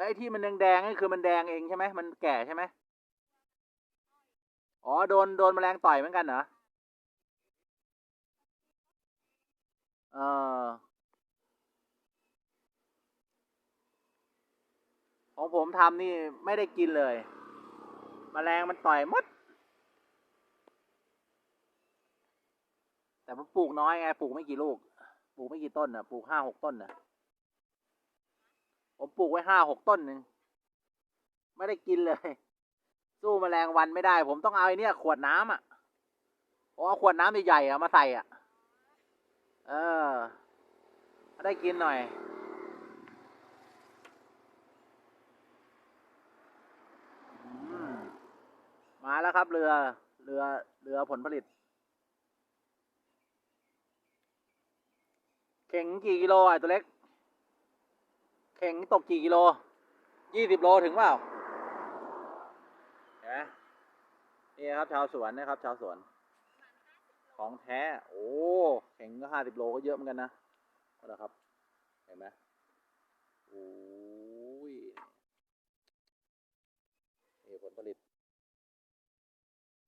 แล้วไอ้ที่มันแดงๆนี่คือมันแดงเองใช่ไหมมันแก่ใช่ไหมอ๋อโดนโดนแมลงต่อยเหมือนกันเหรอเออของผมทำนี่ไม่ได้กินเลยแมลงมันต่อยมด แต่ผมปลูกน้อยไงปลูกไม่กี่ลูก ปลูกไม่กี่ต้นนะปลูกห้าหกต้นนะ ผมปลูกไว้ห้าหกต้นหนึ่ง ไม่ได้กินเลย สู้แมลงวันไม่ได้ ผมต้องเอาไอ้นี่ขวดน้ำอะผมเอาขวดน้ำใหญ่ๆอะมาใส่อะ เออได้กินหน่อยมมาแล้วครับ เรือเรือเรือผลผลิต เข่งกี่กิโลอะตัวเล็ก เข่งตกกี่กิโลยี่สิบโลถึงเปล่าเห็นไหมนี่ครับชาวสวนนะครับ ชาวสวน ของแท้ โอ้เข่งก็ห้าสิบโลก็เยอะเหมือนกันนะเอาละครับ เห็นไหมโอ้ยนี่ผลผลิต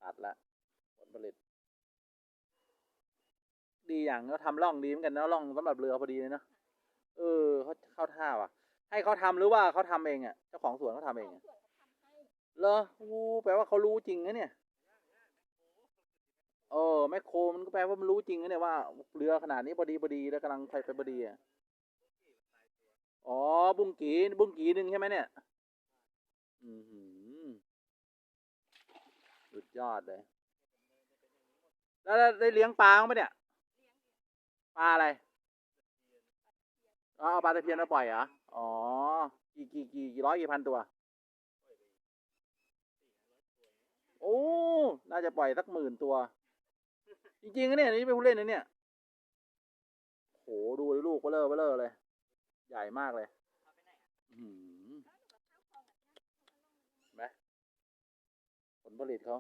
ตัดละผลผลิต ดีอย่างเขาทำร่องดีเหมือนกันนะร่องสำหรับเรือพอดีเลยเนะเออเขาเข้าท่าว่ะ ให้เขาทำหรือว่าเขาทำเองอะเจ้าของสวนเขาทำเองอะเหรอโอ้แปลว่าเขารู้จริงนะเนี่ยเออแมคโครมันก็แปลว่ามันรู้จริงนะเนี่ยว่าเรือขนาดนี้พอดีพอดีแล้วกำลังไปไปพอดีอะอ๋อบุ้งกีบุ้งกีหนึ่งใช่ไหมเนี่ย อือหือสุดยอดเลย แล้วได้เลี้ยงปลาไหมเนี่ย ปลาอะไรอ๋อเอาปลาตะเพียนมาปล่อยเหรอ อ๋อ กี่กี่กี่กี่ร้อยกี่พันตัว โอ้ น่าจะปล่อยสักหมื่นตัว จริงๆนะเนี่ยนี่เป็นผู้เล่นนะเนี่ย โห ดูเลยลูกเบลอเบลอเลย ใหญ่มากเลยอื้อหือเห็นไหมผลผลิตเขา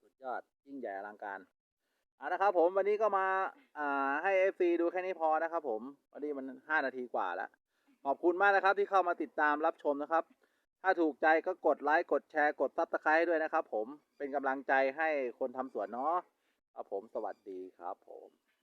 สุดยอดยิ่งใหญ่อลังการ เอานะครับผมวันนี้ก็มาอ่าให้เอฟซีดูแค่นี้พอนะครับผมวันนี้มันห้านาทีกว่าแล้ว ขอบคุณมากนะครับที่เข้ามาติดตามรับชมนะครับ ถ้าถูกใจก็กดไลค์กดแชร์กดซับสไครต์ด้วยนะครับผมเป็นกำลังใจให้คนทำสวนเนาะครับผมสวัสดีครับผม